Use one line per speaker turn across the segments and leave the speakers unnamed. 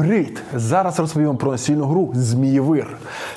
Привіт! Зараз розповім про настільну гру Змієвир.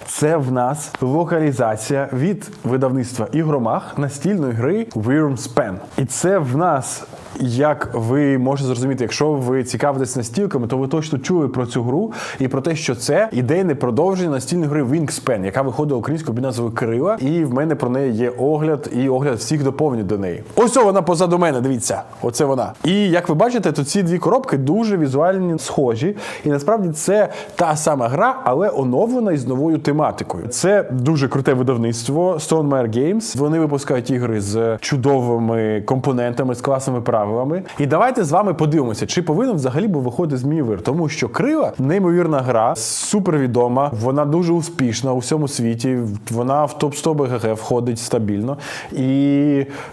Це в нас локалізація від видавництва ігромах настільної гри Worms Pen. І це в нас. Як ви можете зрозуміти, якщо ви цікавитесь настілками, то ви точно чули про цю гру і про те, що це ідейне продовження настільної гри Wingspan, яка виходила українською під назвою Крила. І в мене про неї є огляд і огляд всіх доповнень до неї. Ось вона позаду мене. Дивіться, оце вона. І як ви бачите, то ці дві коробки дуже візуальні схожі. І насправді це та сама гра, але оновлена із новою тематикою. Це дуже круте видавництво Stonemaier Games. Вони випускають ігри з чудовими компонентами, з класними правилами. І давайте з вами подивимося, чи повинен взагалі би виходити Змієвир. Тому що крила неймовірна гра, супервідома, вона дуже успішна у всьому світі. Вона в топ 100 БГГ входить стабільно. І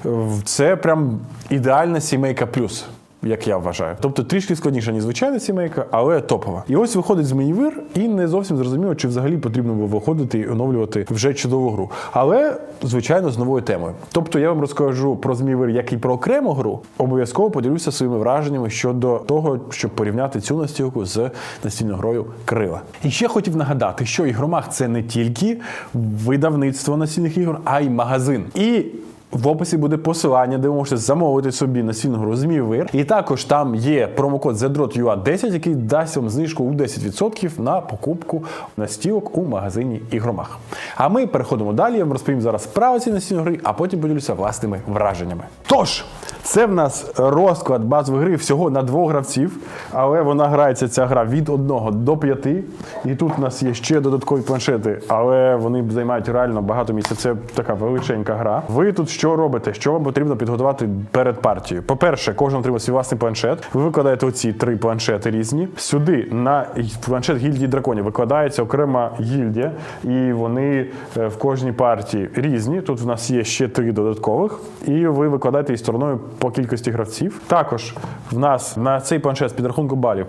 е, це прям ідеальна сімейка плюс як я вважаю. Тобто трішки складніша, ніж звичайна сімейка, але топова. І ось виходить Змієвир, і не зовсім зрозуміло, чи взагалі потрібно було виходити і оновлювати вже чудову гру. Але, звичайно, з новою темою. Тобто я вам розкажу про Змієвир, як і про окрему гру. Обов'язково поділюся своїми враженнями щодо того, щоб порівняти цю настілку з настільною грою Крила. І ще хотів нагадати, що ігромах це не тільки видавництво настільних ігор, а й магазин. І в описі буде посилання, де ви можете замовити собі настільну гру Змієвир. І також там є промокод ZDROTUA10, який дасть вам знижку у 10% на покупку настілок у магазині Ігромах. А ми переходимо далі. Я вам розповім зараз про ці настільні гри, а потім поділюся власними враженнями. Тож, це в нас розклад базової гри всього на двох гравців, але вона грається ця гра від 1 до 5. І тут у нас є ще додаткові планшети, але вони займають реально багато місця. Це така величенька гра. Ви тут що робите? Що вам потрібно підготувати перед партією? По-перше, кожен отримає свій власний планшет. Ви викладаєте оці три планшети різні. Сюди на планшет гільдії драконів викладається окрема гільдія, і вони е, в кожній партії різні. Тут в нас є ще три додаткових, і ви викладаєте їх стороною по кількості гравців. Також в нас на цей планшет з підрахунку балів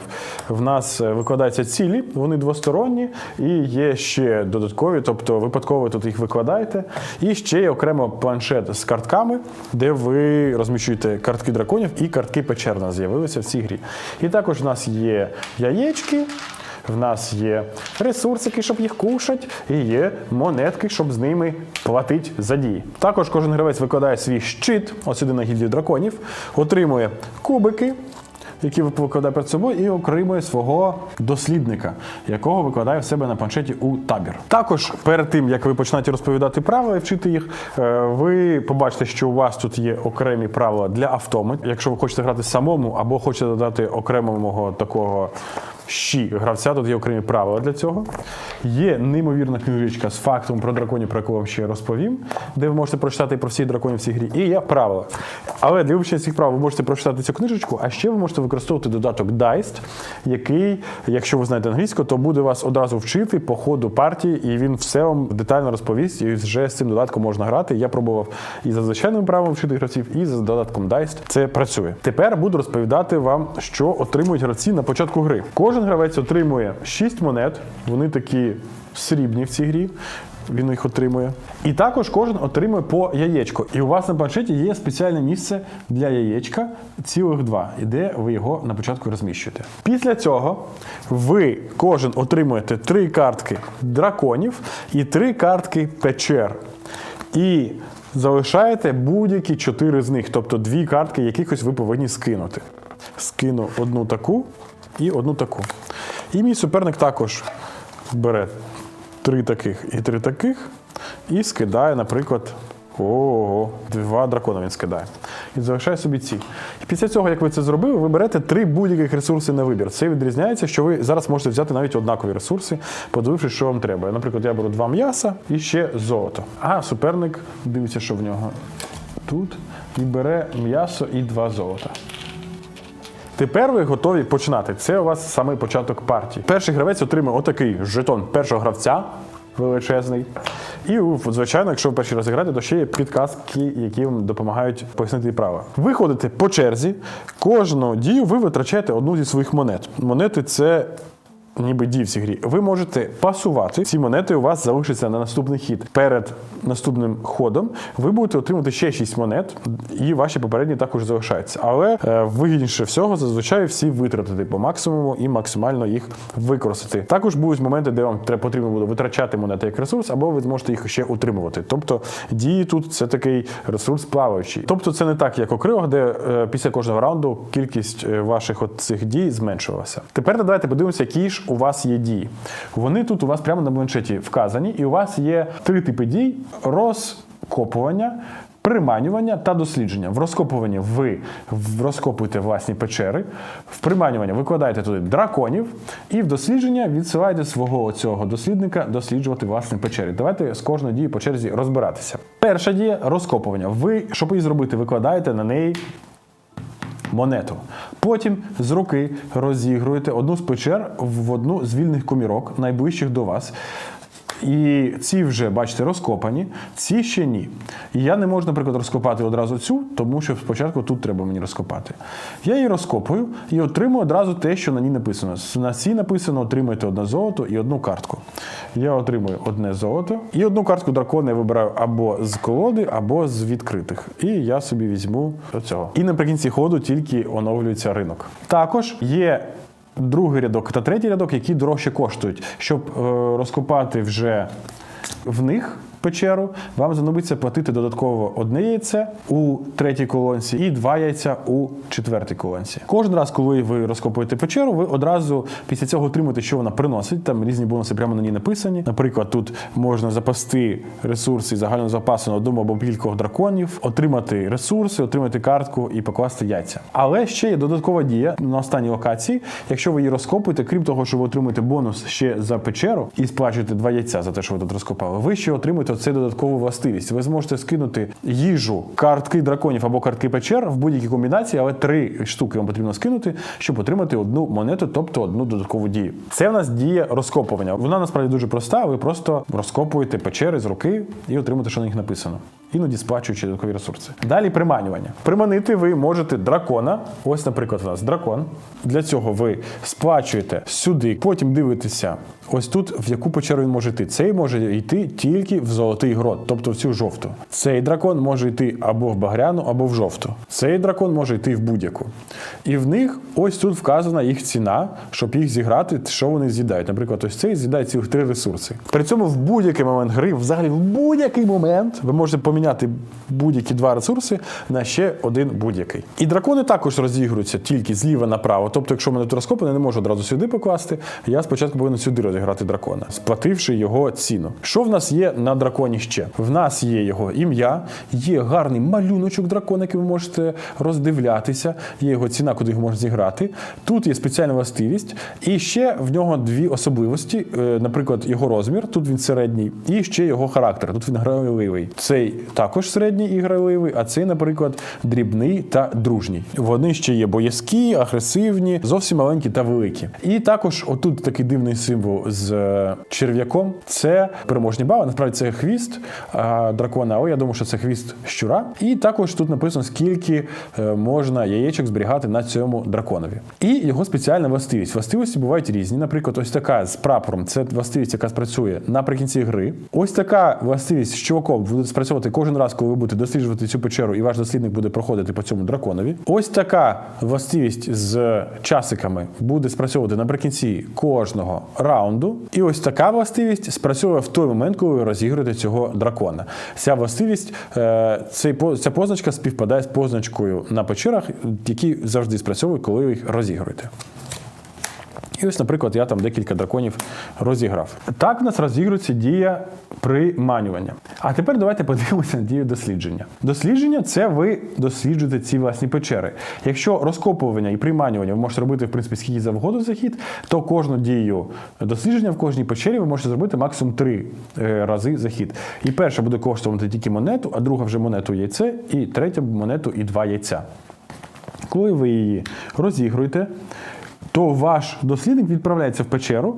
в нас е, викладаються цілі, вони двосторонні, і є ще додаткові, тобто випадково тут їх викладаєте. І ще є окремо планшет з картками, де ви розміщуєте картки драконів і картки печерна з'явилися в цій грі. І також в нас є яєчки. В нас є ресурсики, щоб їх кушати, і є монетки, щоб з ними платити за дії. Також кожен гравець викладає свій щит, ось сюди на гільдію драконів, отримує кубики, які викладає перед собою, і отримує свого дослідника, якого викладає в себе на планшеті у табір. Також перед тим як ви починаєте розповідати правила і вчити їх, е, ви побачите, що у вас тут є окремі правила для автомат. Якщо ви хочете грати самому або хочете додати окремого такого. Щі гравця, тут є окремі правила для цього. Є неймовірна книжечка з фактом про драконів, про яку вам ще розповім, де ви можете прочитати про всіх драконів в цій грі. І є правила. Але для вивчення цих правил ви можете прочитати цю книжечку, а ще ви можете використовувати додаток Dice, який, якщо ви знаєте англійську, то буде вас одразу вчити по ходу партії, і він все вам детально розповість. І вже з цим додатком можна грати. Я пробував і за звичайним правилом вчити гравців, і за додатком Dice. Це працює. Тепер буду розповідати вам, що отримують гравці на початку гри. Кожен гравець отримує 6 монет, вони такі срібні в цій грі. Він їх отримує. І також кожен отримує по яєчку. І у вас на планшеті є спеціальне місце для яєчка, цілих два, і де ви його на початку розміщуєте. Після цього ви кожен отримуєте три картки драконів і три картки печер. І залишаєте будь-які чотири з них, тобто дві картки, якихось ви повинні скинути. Скину одну таку і одну таку. І мій суперник також бере три таких і три таких, і скидає, наприклад, ого, два дракона він скидає. І залишає собі ці. І після цього, як ви це зробили, ви берете три будь-яких ресурси на вибір. Це відрізняється, що ви зараз можете взяти навіть однакові ресурси, подивившись, що вам треба. Наприклад, я беру два м'яса і ще золото. А суперник дивиться, що в нього тут, і бере м'ясо і два золота. Тепер ви готові починати. Це у вас самий початок партії. Перший гравець отримує отакий жетон першого гравця. Величезний. І, звичайно, якщо ви перші раз граєте, то ще є підказки, які вам допомагають пояснити право. Ви ходите по черзі, кожну дію ви витрачаєте одну зі своїх монет. Монети це ніби дій в цій грі, ви можете пасувати. Ці монети у вас залишаться на наступний хід. Перед наступним ходом ви будете отримати ще 6 монет, і ваші попередні також залишаються. Але е, вигідніше всього зазвичай всі витратити по максимуму і максимально їх використати. Також будуть моменти, де вам потрібно буде витрачати монети як ресурс, або ви зможете їх ще утримувати. Тобто дії тут це такий ресурс плаваючий. Тобто це не так, як у кривах, де е, після кожного раунду кількість е, ваших от цих дій зменшувалася. Тепер давайте подивимося, які ж у вас є дії. Вони тут у вас прямо на планшеті вказані, і у вас є три типи дій: розкопування. Приманювання та дослідження. В розкопуванні ви розкопуєте власні печери, в приманювання викладаєте туди драконів, і в дослідження відсилаєте свого цього дослідника досліджувати власні печери. Давайте з кожної дії по черзі розбиратися. Перша дія розкопування. Ви, щоб її зробити, викладаєте на неї монету. Потім з руки розігруєте одну з печер в одну з вільних комірок, найближчих до вас. І ці вже, бачите, розкопані, ці ще ні. І я не можу, наприклад, розкопати одразу цю, тому що спочатку тут треба мені розкопати. Я її розкопую і отримую одразу те, що на ній написано. На цій написано отримайте одне золото і одну картку. Я отримую одне золото і одну картку дракона я вибираю або з колоди, або з відкритих. І я собі візьму цього. І наприкінці ходу тільки оновлюється ринок. Також є другий рядок та третій рядок, які дорожче коштують. Щоб е, розкопати вже в них печеру, вам знадобиться платити додатково одне яйце у третій колонці і два яйця у четвертій колонці. Кожен раз, коли ви розкопуєте печеру, ви одразу після цього отримуєте, що вона приносить. Там різні бонуси прямо на ній написані. Наприклад, тут можна запасти ресурси загального запасу на одному або кількох драконів, отримати ресурси, отримати картку і покласти яйця. Але ще є додаткова дія на останній локації. Якщо ви її розкопуєте, крім того, що ви отримуєте бонус ще за печеру і сплачуєте два яйця за те, що ви тут розкопали, ви ще отримуєте це додаткову властивість. Ви зможете скинути їжу, картки драконів або картки печер в будь-якій комбінації, але три штуки вам потрібно скинути, щоб отримати одну монету, тобто одну додаткову дію. Це в нас дія розкопування. Вона насправді дуже проста. Ви просто розкопуєте печери з руки і отримуєте, що на них написано. Іноді сплачуючи додаткові ресурси. Далі приманювання. Приманити ви можете дракона. Ось, наприклад, у нас дракон. Для цього ви сплачуєте сюди, потім дивитеся. Ось тут в яку печеру він може йти. Цей може йти тільки в золотий грот, тобто в цю жовту. Цей дракон може йти або в багряну, або в жовту. Цей дракон може йти в будь-яку. І в них ось тут вказана їх ціна, щоб їх зіграти, що вони з'їдають. Наприклад, ось цей з'їдає цілих три ресурси. При цьому в будь-який момент гри, взагалі в будь-який момент, ви можете поміняти будь-які два ресурси на ще один будь-який. І дракони також розігруються тільки зліва направо. Тобто, якщо мене тут розкопано, я не можу одразу сюди покласти. Я спочатку повинен сюди розіграти дракона, сплативши його ціну. Що в нас є на драконі ще? В нас є його ім'я, є гарний малюночок дракона, який ви можете роздивлятися. Є його ціна, куди його можна зіграти. Тут є спеціальна властивість, і ще в нього дві особливості. Е, Наприклад, його розмір, тут він середній, і ще його характер. Тут він грайливий. Цей також середній і грайливий, а цей, наприклад, дрібний та дружній. Вони ще є боязкі, агресивні, зовсім маленькі та великі. І також отут такий дивний символ з е, черв'яком. Це переможні бали. Насправді це хвіст а, дракона, але я думаю, що це хвіст щура. І також тут написано, скільки е, можна яєчок зберігати на цьому драконові. І його спеціальна властивість. Властивості бувають різні. Наприклад, ось така з прапором це властивість, яка спрацює наприкінці гри. Ось така властивість з чуваком буде спрацьовувати кожен раз, коли ви будете досліджувати цю печеру, і ваш дослідник буде проходити по цьому драконові. Ось така властивість з часиками буде спрацьовувати наприкінці кожного раунду. І ось така властивість спрацьовує в той момент, коли ви розігруєте цього дракона. Ця властивість, е, цей ця позначка співпадає з позначкою на печерах, які завжди спрацьовують, коли ви їх розігруєте. І ось, наприклад, я там декілька драконів розіграв. Так в нас розігрується дія приманювання. А тепер давайте подивимося на дію дослідження. Дослідження це ви досліджуєте ці власні печери. Якщо розкопування і приманювання ви можете робити, в принципі, скільки завгодно за хід, то кожну дію дослідження в кожній печері ви можете зробити максимум три е, рази за хід. І перша буде коштувати тільки монету, а друга вже монету яйце, і третя монету і два яйця. Коли ви її розігруєте, то ваш дослідник відправляється в печеру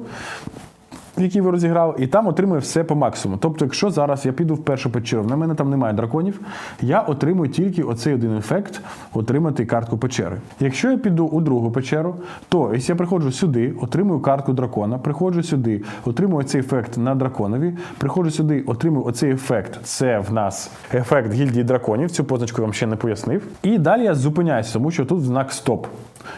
який ви розіграли, і там отримує все по максимуму. Тобто, якщо зараз я піду в першу печеру, на мене там немає драконів, я отримую тільки оцей один ефект отримати картку печери. Якщо я піду у другу печеру, то якщо я приходжу сюди, отримую картку дракона, приходжу сюди, отримую цей ефект на драконові, приходжу сюди, отримую оцей ефект. Це в нас ефект гільдії драконів. Цю позначку я вам ще не пояснив. І далі я зупиняюся, тому що тут знак стоп.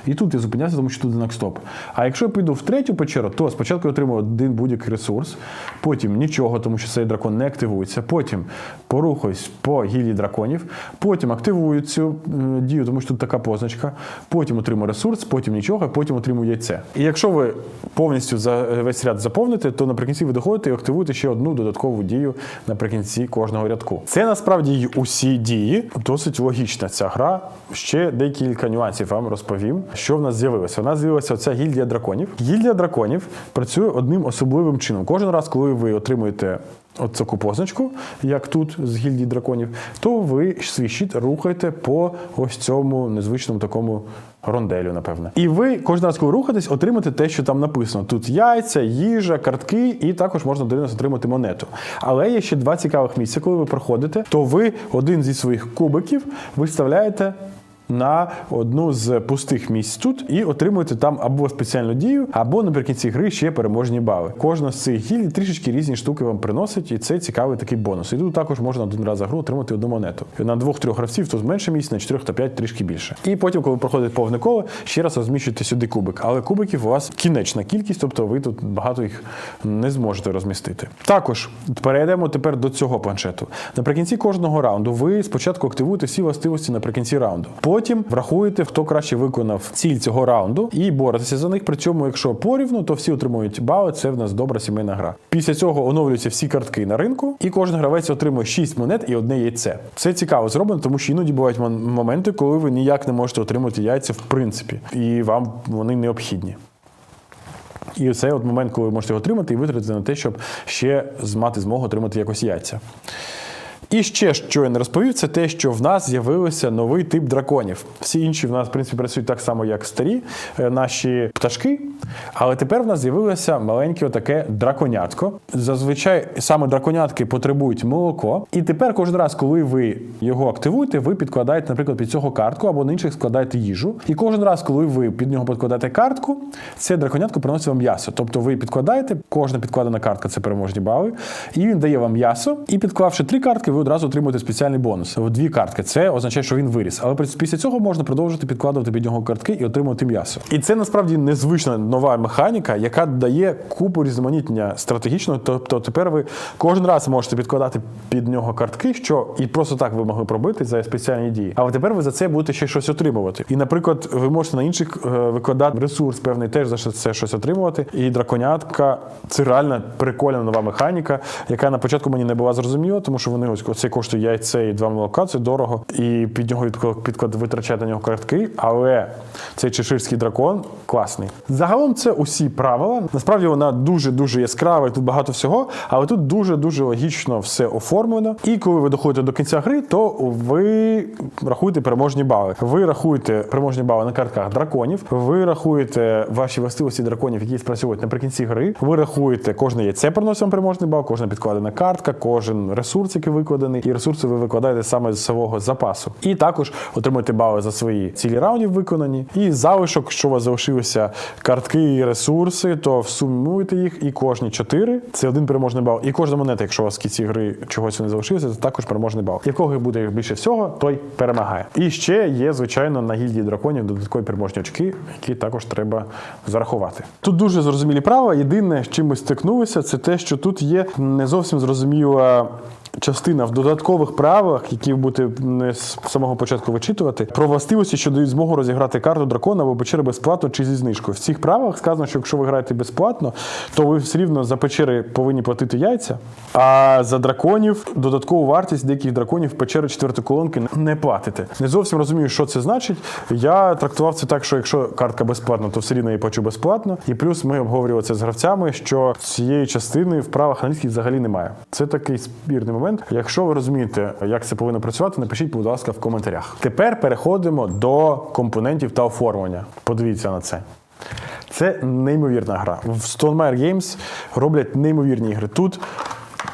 І тут я зупиняюся, тому що тут знак стоп. А якщо я піду в третю печеру, то спочатку я отримую один будь-який ресурс, потім нічого, тому що цей дракон не активується. Потім порухаюсь по гілі драконів, потім активую цю е, дію, тому що тут така позначка. Потім отримую ресурс, потім нічого, потім отримую яйце. І якщо ви повністю за весь ряд заповните, то наприкінці ви доходите і активуєте ще одну додаткову дію наприкінці кожного рядку. Це насправді усі дії. Досить логічна ця гра. Ще декілька нюансів вам розповім. Що в нас з'явилося? У нас з'явилася оця гільдія драконів. Гільдія драконів працює одним особливим чином. Кожен раз, коли ви отримуєте от таку позначку, як тут з гільдії драконів, то ви свій щит рухаєте по ось цьому незвичному такому ронделю, напевне. І ви кожен раз, коли рухаєтесь, отримаєте те, що там написано. Тут яйця, їжа, картки, і також можна один раз отримати монету. Але є ще два цікавих місця, коли ви проходите, то ви один зі своїх кубиків виставляєте на одну з пустих місць тут і отримуєте там або спеціальну дію, або наприкінці гри ще переможні бали. Кожна з цих гіль трішечки різні штуки вам приносить, і це цікавий такий бонус. І тут також можна один раз за гру отримати одну монету. На двох-трьох гравців тут менше місць, на чотирьох та п'ять трішки більше. І потім, коли проходить повне коло, ще раз розміщуєте сюди кубик. Але кубиків у вас кінечна кількість, тобто ви тут багато їх не зможете розмістити. Також перейдемо тепер до цього планшету. Наприкінці кожного раунду ви спочатку активуєте всі властивості наприкінці раунду. Потім врахуєте, хто краще виконав ціль цього раунду, і боретеся за них. При цьому, якщо порівну, то всі отримують бали. Це в нас добра сімейна гра. Після цього оновлюються всі картки на ринку, і кожен гравець отримує 6 монет і одне яйце. Це цікаво зроблено, тому що іноді бувають моменти, коли ви ніяк не можете отримати яйця в принципі, і вам вони необхідні. І це от момент, коли ви можете отримати і витратити на те, щоб ще мати змогу отримати якось яйця. І ще що я не розповів, це те, що в нас з'явився новий тип драконів. Всі інші в нас, в принципі, працюють так само, як старі е, наші пташки. Але тепер в нас з'явилося маленьке отаке драконятко. Зазвичай саме драконятки потребують молоко. І тепер кожен раз, коли ви його активуєте, ви підкладаєте, наприклад, під цього картку або на інших складаєте їжу. І кожен раз, коли ви під нього підкладаєте картку, це драконятко приносить вам м'ясо. Тобто ви підкладаєте, кожна підкладена картка це переможні бали, і він дає вам м'ясо. І підклавши три картки, ви одразу отримуєте спеціальний бонус. Дві картки. Це означає, що він виріс. Але після цього можна продовжити підкладувати під нього картки і отримувати м'ясо. І це насправді незвична нова механіка, яка дає купу різноманіття стратегічного. Тобто тепер ви кожен раз можете підкладати під нього картки, що і просто так ви могли пробити за спеціальні дії. Але тепер ви за це будете ще щось отримувати. І, наприклад, ви можете на інших е, викладати ресурс певний теж за це щось отримувати. І драконятка це реально прикольна нова механіка, яка на початку мені не була зрозуміла, тому що вони ось оце коштує яйце і два молока, це дорого. І під нього відклад- підклад витрачати на нього картки. Але цей чеширський дракон класний. Загалом це усі правила. Насправді вона дуже дуже яскрава, і тут багато всього, але тут дуже дуже логічно все оформлено. І коли ви доходите до кінця гри, то ви рахуєте переможні бали. Ви рахуєте переможні бали на картках драконів. Ви рахуєте ваші властивості драконів, які спрацьовують наприкінці гри. Ви рахуєте кожне яйце приносить вам переможний бал, кожна підкладена картка, кожен ресурс, який викладений, і ресурси ви викладаєте саме з свого запасу. І також отримуєте бали за свої цілі раундів виконані. І залишок, що у вас залишилося картки і ресурси, то всумуєте їх, і кожні чотири це один переможний бал. І кожна монета, якщо у вас в кінці гри чогось не залишилося, це також переможний бал. В буде більше всього, той перемагає. І ще є, звичайно, на гільдії драконів додаткові переможні очки, які також треба зарахувати. Тут дуже зрозумілі правила. Єдине, з чим ми стикнулися, це те, що тут є не зовсім зрозуміла. Частина в додаткових правилах, які будете не з самого початку вичитувати, про властивості, що дають змогу розіграти карту дракона або печери безплатно чи зі знижкою. В цих правилах сказано, що якщо ви граєте безплатно, то ви все рівно за печери повинні платити яйця. А за драконів додаткову вартість деяких драконів печери четвертої колонки не платите. Не зовсім розумію, що це значить. Я трактував це так, що якщо картка безплатна, то все рівно я плачу безплатно. І плюс ми обговорювали це з гравцями, що цієї частини в правах англійських взагалі немає. Це такий спірний момент. Якщо ви розумієте, як це повинно працювати, напишіть, будь ласка, в коментарях. Тепер переходимо до компонентів та оформлення. Подивіться на це. Це неймовірна гра. В Stonemaier Games роблять неймовірні ігри. Тут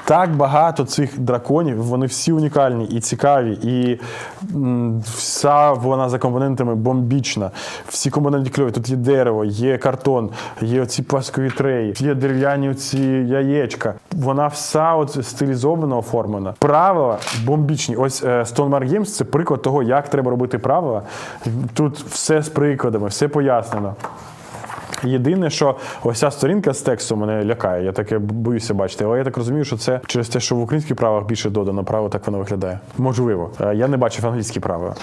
так багато цих драконів, вони всі унікальні і цікаві, і вся вона за компонентами бомбічна. Всі компоненти кльові. Тут є дерево, є картон, є оці пластикові треї, є дерев'яні оці яєчка. Вона вся от стилізовано оформлена. Правила бомбічні. Ось е, Stonemaier Games – це приклад того, як треба робити правила. Тут все з прикладами, все пояснено. Єдине, що ось ця сторінка з тексту мене лякає. Я таке боюся бачити. Але я так розумію, що це через те, що в українських правилах більше додано право, так воно виглядає. Можливо. Е, Я не бачив англійські правила.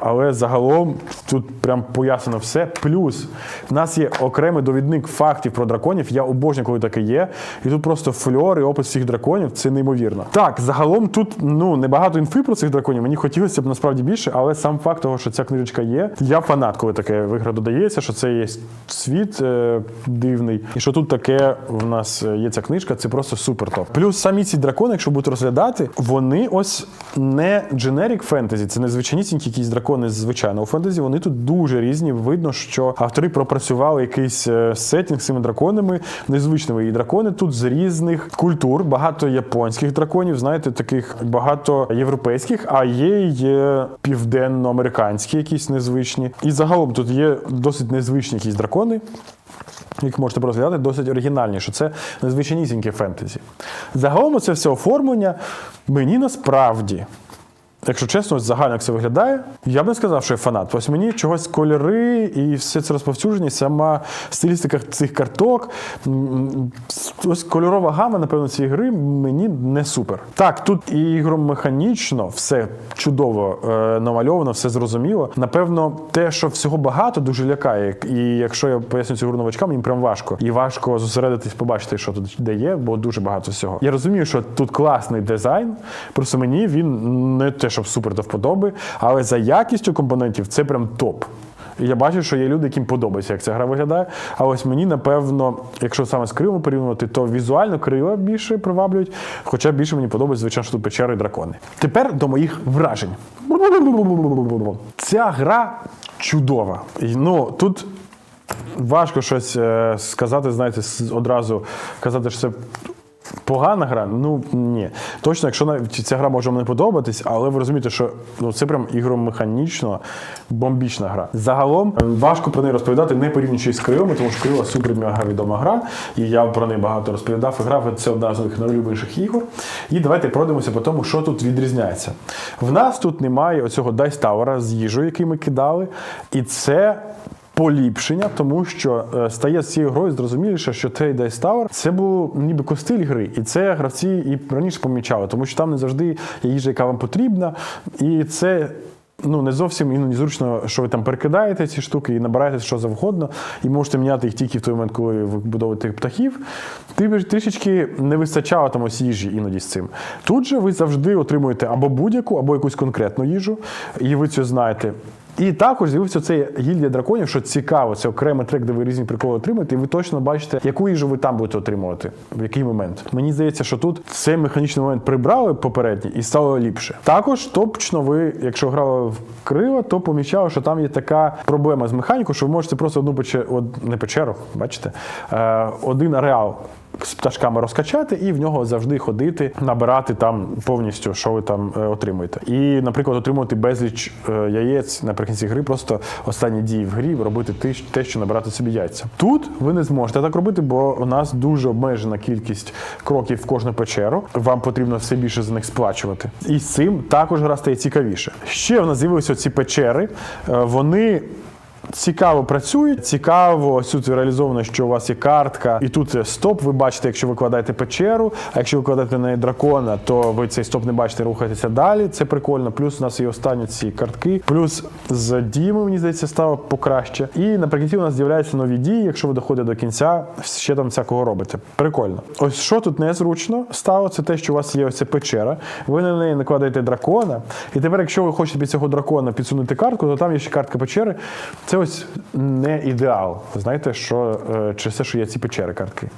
Але загалом тут прям пояснено все. Плюс в нас є окремий довідник фактів про драконів. Я обожнюю, коли таке є. І тут просто фльор і опис всіх драконів. Це неймовірно. Так, загалом тут ну небагато інфи про цих драконів. Мені хотілося б насправді більше, але сам факт того, що ця книжечка є. Я фанат, коли таке в ігра додається, що це є світ дивний, і що тут таке в нас е, є ця книжка, це просто супер топ. Плюс самі ці дракони, якщо будете розглядати, вони ось не дженерік фентезі, це не звичайнісінькі якісь дракони з звичайного фентезі. Вони тут дуже різні. Видно, що автори пропрацювали якийсь е, сеттінг з цими драконами, незвичними. І дракони тут з різних культур, багато японських драконів, знаєте, таких багато європейських, а є й е, південноамериканські, якісь незвичні. І загалом тут є досить незвичні якісь дракони. Їх можете розглядати досить оригінальні, що це незвичайнісіньке фентезі. Загалом це все оформлення мені насправді. Якщо чесно, ось загально як це виглядає, я б не сказав, що я фанат. Ось мені чогось кольори і все це розповсюдження, сама стилістика цих карток. Ось кольорова гама, напевно, цієї гри мені не супер. Так, тут і ігромеханічно все чудово е, намальовано, все зрозуміло. Напевно, те, що всього багато, дуже лякає. І якщо я поясню цю гру новачкам, їм прям важко. І важко зосередитись, побачити, що тут де є, бо дуже багато всього. Я розумію, що тут класний дизайн, просто мені він не те, щоб супер до вподоби, але за якістю компонентів це прям топ. І Я бачу, що є люди, яким подобається, як ця гра виглядає. А ось мені, напевно, якщо саме з кривом порівнювати, то візуально крила більше приваблюють. Хоча більше мені подобається, звичайно, що тут печери і дракони. Тепер до моїх вражень. Ця гра чудова. Ну, тут важко щось е, сказати, знаєте, одразу казати, що це. Погана гра? Ну ні. Точно, якщо ця гра може вам не подобатись, але ви розумієте, що ну, це прям ігромеханічно бомбічна гра. Загалом е, важко про неї розповідати, не порівнюючи з Крилами, тому що Крила супер мега відома гра, і я про неї багато розповідав. І це одна з моїх найулюбленіших ігор. І давайте пройдемося по тому, що тут відрізняється. В нас тут немає оцього Tower з їжею, який ми кидали, і це поліпшення, тому що е, стає з цією грою зрозуміліше, що цей Dice Tower це був ніби костиль гри, і це гравці і раніше помічали, тому що там не завжди є їжа, яка вам потрібна, і це. Ну, не зовсім іноді зручно, що ви там перекидаєте ці штуки і набираєте що завгодно, і можете міняти їх тільки в той момент, коли ви будовуєте птахів. Трішечки не вистачало там ось їжі іноді з цим. Тут же ви завжди отримуєте або будь-яку, або якусь конкретну їжу, і ви це знаєте. І також з'явився цей гільдія драконів, що цікаво, це окремий трек, де ви різні приколи отримуєте, і ви точно бачите, яку їжу ви там будете отримувати, в який момент. Мені здається, що тут цей механічний момент прибрали попередній і стало ліпше. Також точно ви, якщо грали в крила, то помічали, що там є така проблема з механікою, що ви можете просто одну печеру, не печеру, бачите, е, один ареал з пташками розкачати і в нього завжди ходити, набирати там повністю, що ви там е, отримуєте. І, наприклад, отримувати безліч е, яєць наприкінці гри, просто останні дії в грі робити те, що набирати собі яйця. Тут ви не зможете так робити, бо у нас дуже обмежена кількість кроків в кожну печеру. Вам потрібно все більше за них сплачувати. І з цим також гра стає цікавіше. Ще в нас з'явилися ці печери. Е, Вони Цікаво працюють, цікаво ось тут реалізовано, що у вас є картка, і тут є стоп. Ви бачите, якщо ви кладаєте печеру, а якщо ви кладете на неї дракона, то ви цей стоп не бачите, рухаєтеся далі. Це прикольно. Плюс у нас є останні ці картки. Плюс з діями, мені здається, стало покраще. І наприкінці у нас з'являються нові дії. Якщо ви доходите до кінця, ще там всякого робите. Прикольно. Ось що тут незручно стало, це те, що у вас є ось печера. Ви на неї накладаєте дракона. І тепер, якщо ви хочете під цього дракона підсунути картку, то там є ще картка печери. Це ось не ідеал. Знаєте, що через те, що є ці печери картки.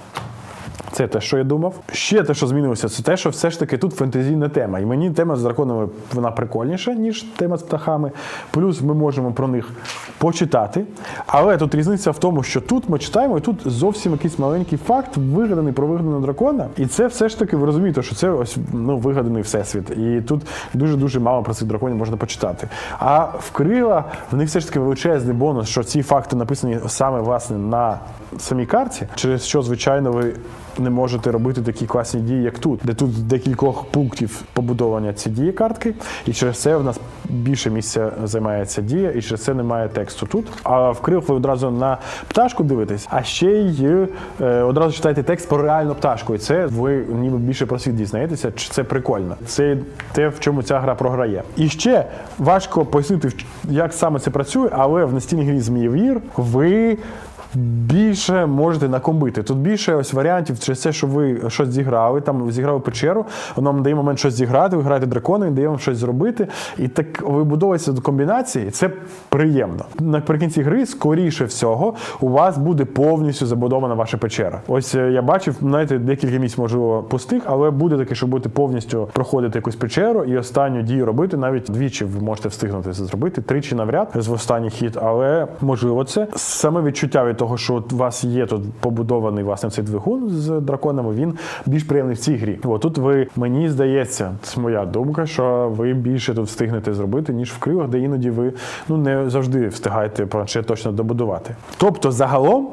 Це те, що я думав. Ще те, що змінилося, це те, що все ж таки тут фентезійна тема. І мені тема з драконами вона прикольніша, ніж тема з птахами. Плюс ми можемо про них почитати. Але тут різниця в тому, що тут ми читаємо, і тут зовсім якийсь маленький факт, вигаданий про вигаданого дракона. І це все ж таки ви розумієте, що це ось ну, вигаданий всесвіт. І тут дуже-дуже мало про цих драконів можна почитати. А в крила в них все ж таки величезний бонус, що ці факти написані саме власне на самій карті, через що, звичайно, ви не можете робити такі класні дії, як тут, де тут декількох пунктів побудовання ці дії картки, і через це в нас більше місця займає ця дія, і через це немає тексту тут. А в крилах ви одразу на пташку дивитесь, а ще й е, одразу читаєте текст про реальну пташку. І це ви ніби більше про світ дізнаєтеся, чи це прикольно. Це те, в чому ця гра програє. І ще важко пояснити, як саме це працює, але в настільній грі Змієвір ви більше можете накомбити. Тут більше ось варіантів через те, що ви щось зіграли, там зіграли печеру, воно вам дає момент щось зіграти, ви граєте дракона, він дає вам щось зробити. І так вибудовується до комбінації, це приємно. Наприкінці гри, скоріше всього, у вас буде повністю забудована ваша печера. Ось е, я бачив, знаєте, декілька місць, можливо, пустих, але буде таке, що будете повністю проходити якусь печеру і останню дію робити. Навіть двічі ви можете встигнути це зробити, тричі навряд з останній хід, але можливо це саме відчуття від того, що от у вас є тут побудований власне цей двигун з драконами, він більш приємний в цій грі. О, тут ви мені здається, це моя думка, що ви більше тут встигнете зробити, ніж в крилах, де іноді ви ну не завжди встигаєте планшет точно добудувати. Тобто, загалом,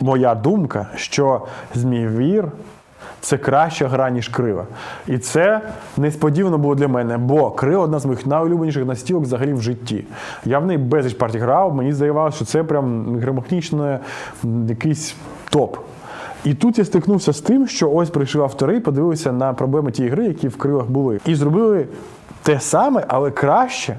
моя думка, що Змієвір це краща гра, ніж крива. І це несподівано було для мене, бо крива одна з моїх найулюбленіших настілок взагалі в житті. Я в неї безліч партій грав, мені здавалося, що це прям грамохнічно якийсь топ. І тут я стикнувся з тим, що ось прийшли автори, подивилися на проблеми тієї гри, які в крилах були, і зробили. Те саме, але краще,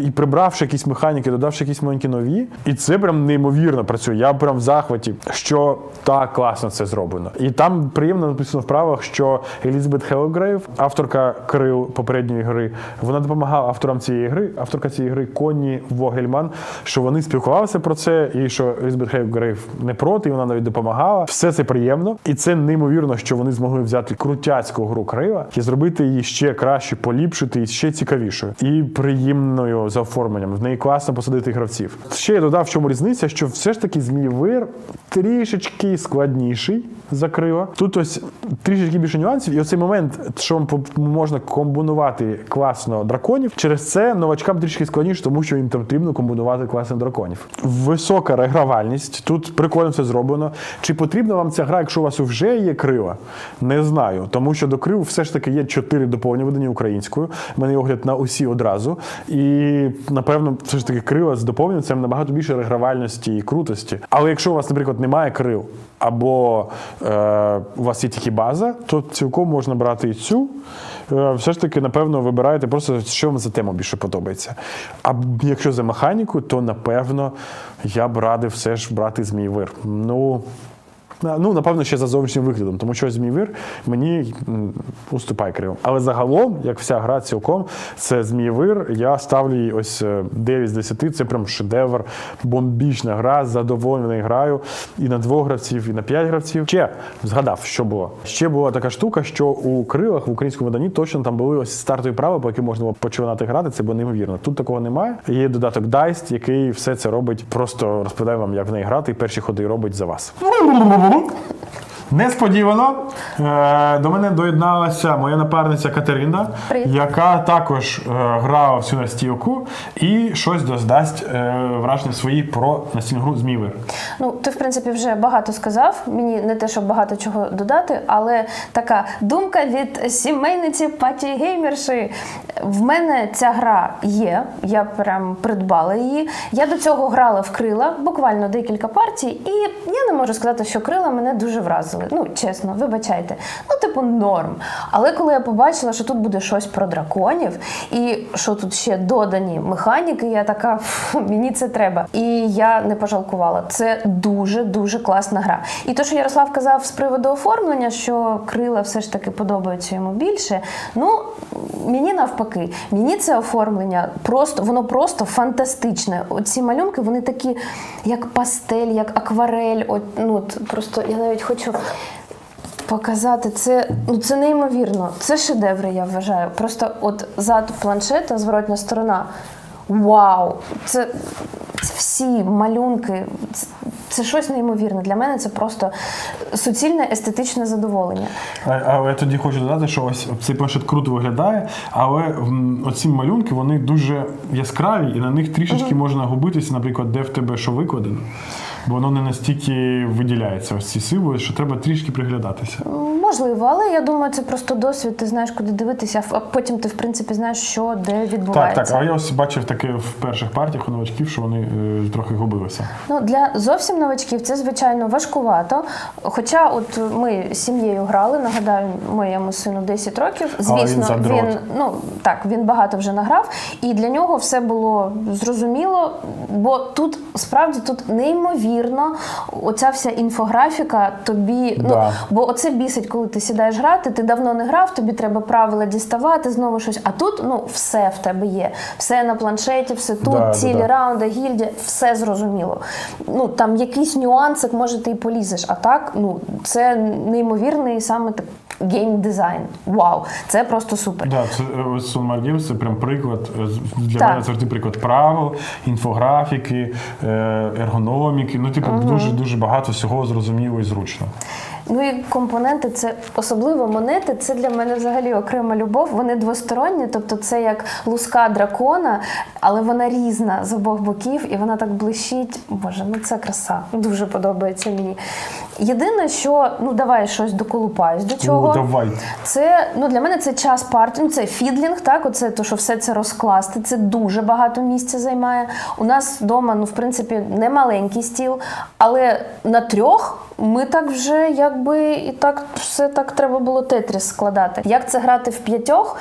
і прибравши якісь механіки, додавши якісь маленькі нові, і це прям неймовірно працює. Я прям в захваті, що так класно це зроблено. І там приємно написано в правилах, що Елізабет Хелгрейв, авторка крил попередньої гри, вона допомагала авторам цієї гри, авторка цієї гри Конні Вогельман, що вони спілкувалися про це, і що Елізабет Хелгрейв не проти, і вона навіть допомагала. Все це приємно, і це неймовірно, що вони змогли взяти крутяцьку гру крила і зробити її ще краще, поліпшити і ще цікавішою і приємною за оформленням. В неї класно посадити гравців. Ще я додав, в чому різниця, що все ж таки змієвир трішечки складніший за крила. Тут ось трішечки більше нюансів, і оцей момент, що можна комбінувати класно драконів, через це новачкам трішки складніше, тому що їм потрібно комбінувати класно драконів. Висока регравальність. Тут прикольно все зроблено. Чи потрібна вам ця гра, якщо у вас вже є крила? Не знаю, тому що до крил все ж таки є чотири доповнення видані українською. У мене є огляд на усі одразу. І напевно, все ж таки крила з доповненням набагато більше регравальності і крутості. Але якщо у вас, наприклад, немає крил, або е, у вас є тільки база, то цілком можна брати і цю. Е, все ж таки, напевно, вибираєте просто, що вам за тему більше подобається. А якщо за механіку, то напевно я б радив все ж брати змійвир. Ну. Ну, напевно, ще за зовнішнім виглядом, тому що Змійвир мені уступає криво. Але загалом, як вся гра цілком, це Змійвир, я ставлю їй ось е, 9 з 10. Це прям шедевр, бомбічна гра, задоволений граю і на двох гравців, і на п'ять гравців. Ще згадав, що було. Ще була така штука, що у крилах в українському виданні точно там були ось стартові правила, по яким можна було починати грати. Це було неймовірно. Тут такого немає. Є додаток Dice, який все це робить. Просто розповідає вам, як в неї грати, і перші ходи робить за вас. bom? Несподівано е, до мене доєдналася моя напарниця Катерина,
Привіт.
яка також е, грала всю настілку і щось додасть е, враження свої про настільну гру Змійвир.
Ну, ти, в принципі, вже багато сказав. Мені не те, щоб багато чого додати, але така думка від сімейниці Паті Геймерші. В мене ця гра є. Я прям придбала її. Я до цього грала в крила, буквально декілька партій, і я не можу сказати, що крила мене дуже вразили. Ну, чесно, вибачайте. Ну, типу, норм. Але коли я побачила, що тут буде щось про драконів, і що тут ще додані механіки, я така, «Фу, мені це треба. І я не пожалкувала. Це дуже дуже класна гра. І то, що Ярослав казав з приводу оформлення, що крила все ж таки подобаються йому більше. Ну мені навпаки, мені це оформлення просто воно просто фантастичне. Оці малюнки, вони такі, як пастель, як акварель. От, ну, просто я навіть хочу. Показати це, ну це неймовірно. Це шедеври, я вважаю. Просто от зад планшета, зворотня сторона. Вау! Це, це всі малюнки. Це, це щось неймовірне. Для мене це просто суцільне естетичне задоволення.
А- Але я тоді хочу додати, що ось цей планшет круто виглядає, але оці малюнки вони дуже яскраві, і на них трішечки можна губитися, наприклад, де в тебе що викладено. Бо воно не настільки виділяється, ось ці символи, що треба трішки приглядатися.
Можливо, але я думаю, це просто досвід. Ти знаєш, куди дивитися, а потім ти, в принципі, знаєш, що де відбувається.
Так, так. А я ось бачив таке в перших партіях у новачків, що вони е, трохи губилися.
Ну, для зовсім новачків це звичайно важкувато. Хоча, от ми з сім'єю грали, нагадаю, моєму сину 10 років.
Але він
Звісно, він ну так він багато вже награв, і для нього все було зрозуміло. Бо тут справді тут неймовірно оця вся інфографіка тобі. Ну бо оце бісить, коли ти сідаєш грати, ти давно не грав, тобі треба правила діставати, знову щось. А тут ну все в тебе є. Все на планшеті, все тут,
Да, да,
цілі
да.
раунди, гільдія, все зрозуміло. Ну там якийсь нюансик, може, ти і полізеш. А так, ну це неймовірний саме так гейм дизайн. Вау, це просто супер.
Да, це е, ось Games це прям приклад. е, Для
Так.
мене завжди приклад правил, інфографіки, е, ергономіки. Ну, типу, дуже дуже багато всього зрозуміло і зручно.
Ну і компоненти, це особливо монети. Це для мене взагалі окрема любов. Вони двосторонні, тобто це як луска дракона, але вона різна з обох боків, і вона так блищить. Боже, ну це краса. Дуже подобається мені. Єдине, що ну давай щось доколупаюсь до чого.
О, давай.
Це ну для мене це час парті. Ну це фідлінг, так оце то, що все це розкласти. Це дуже багато місця займає. У нас вдома, ну в принципі, не маленький стіл, але на трьох. Ми так вже якби і так все так треба було тетріс складати. Як це грати в п'ятьох?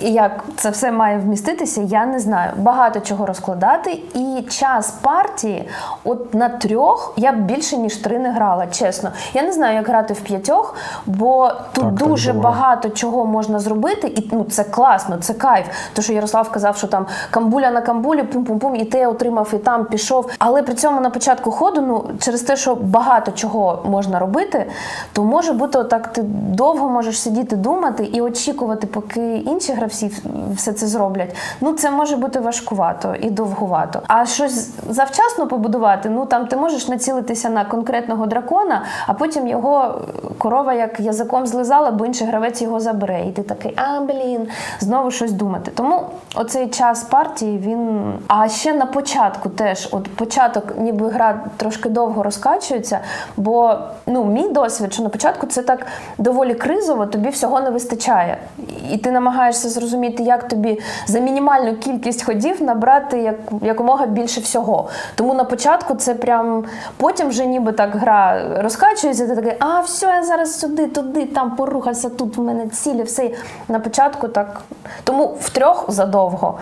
І як це все має вміститися, я не знаю. Багато чого розкладати. І час партії, от на трьох я б більше ніж три не грала, чесно. Я не знаю, як грати в п'ятьох, бо тут
Так, так
дуже
буває.
багато чого можна зробити, і ну це класно, це кайф. То що Ярослав казав, що там камбуля на камбулі, пум-пум-пум, і те отримав, і там пішов. Але при цьому на початку ходу, ну через те, що багато чого можна робити, то може бути отак, ти довго можеш сидіти, думати і очікувати, поки інші гравці все це зроблять. Ну це може бути важкувато і довгувато. А щось завчасно побудувати, ну там ти можеш націлитися на конкретного дракона, а потім його корова як язиком злизала, бо інший гравець його забере. І ти такий, а блін, знову щось думати. Тому оцей час партії він. А ще на початку теж, от початок, ніби гра трошки довго розкачується, бо ну мій досвід, що на початку це так доволі кризово, тобі всього не вистачає. І ти намагаєшся зрозуміти, як тобі за мінімальну кількість ходів набрати як, якомога більше всього. Тому на початку це прям потім вже ніби так гра розкачується, ти такий, а все, я зараз сюди, туди, там порухався, тут в мене цілі, все. На початку так. Тому в трьох задовго.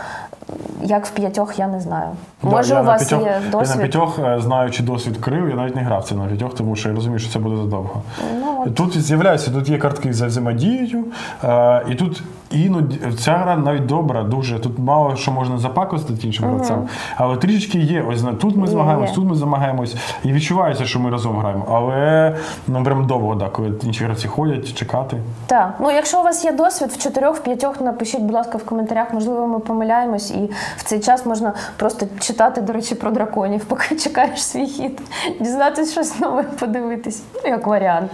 Як в п'ятьох, я не знаю.
Да,
Може,
я
у вас
п'ятьох-
є
Я
досвід?
на п'ятьох, е, знаючи досвід крив, я навіть не грав це на п'ятьох, тому що я розумію, що це буде задовго.
Ну,
Тут з'являються, тут є картки за взаємодією, е, і тут іноді ця гра навіть добра, дуже. Тут мало що можна запакостити іншим гравцям, але трішечки є. Ось тут ми змагаємось, тут ми замагаємось, і відчувається, що ми разом граємо. Але ну прям довго, да, коли інші гравці ходять, чекати.
Так, ну якщо у вас є досвід в чотирьох, в п'ятьох, напишіть, будь ласка, в коментарях. Можливо, ми помиляємось, і в цей час можна просто читати, до речі, про драконів, поки чекаєш свій хід, дізнатися щось нове, подивитись. Ну, як варіант.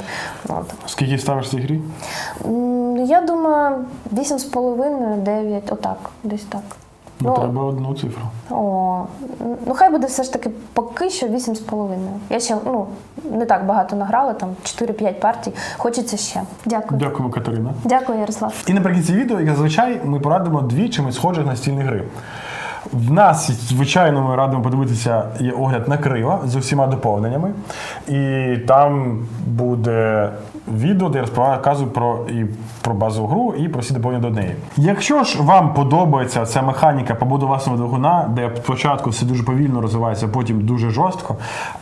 От.
Скільки ставиш цій грі?
Я думаю, вісім з половиною, дев'ять, отак, десь так.
Ну, треба одну цифру.
О, ну хай буде все ж таки поки що вісім з половиною. Я ще ну, не так багато награла, там 4-5 партій. Хочеться ще. Дякую.
Дякуємо, Катерина.
Дякую, Ярослав.
І наприкінці відео, як зазвичай, ми порадимо дві чимось схожих настільні гри. В нас, звичайно, ми радимо подивитися є огляд на крила з усіма доповненнями. І там буде відео, де я розказую про і про базову гру і про всі доповнення до неї. Якщо ж вам подобається ця механіка побуду власного двигуна, де спочатку все дуже повільно розвивається, потім дуже жорстко,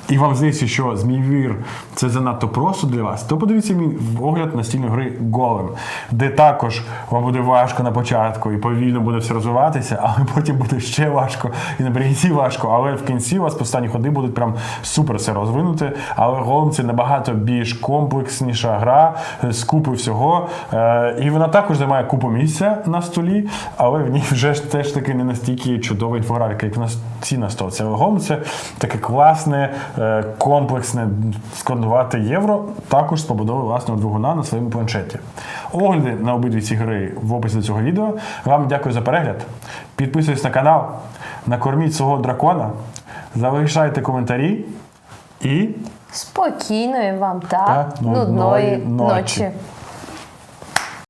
і вам здається, що Змійвір це занадто просто для вас, то подивіться мій огляд настільної гри Голем, де також вам буде важко на початку і повільно буде все розвиватися, але потім буде ще важко, і наприкінці важко, але в кінці у вас останні ходи будуть прям супер все розвинути. Але Голем це набагато більш комплексніша гра е, з купою всього. Е, І вона також займає купу місця на столі, але в ній вже ж теж таки не настільки чудова інфографіка, як в нас ці на стол. Це Голем це таке класне, е, комплексне, складнувате євро, також з побудови власного двигуна на своєму планшеті. Огляди на обидві ці гри в описі до цього відео. Вам дякую за перегляд. Підписуйтесь на канал, накорміть свого дракона, залишайте коментарі і
Спокійної вам та
Та нудної
нудної
ночі.
ночі.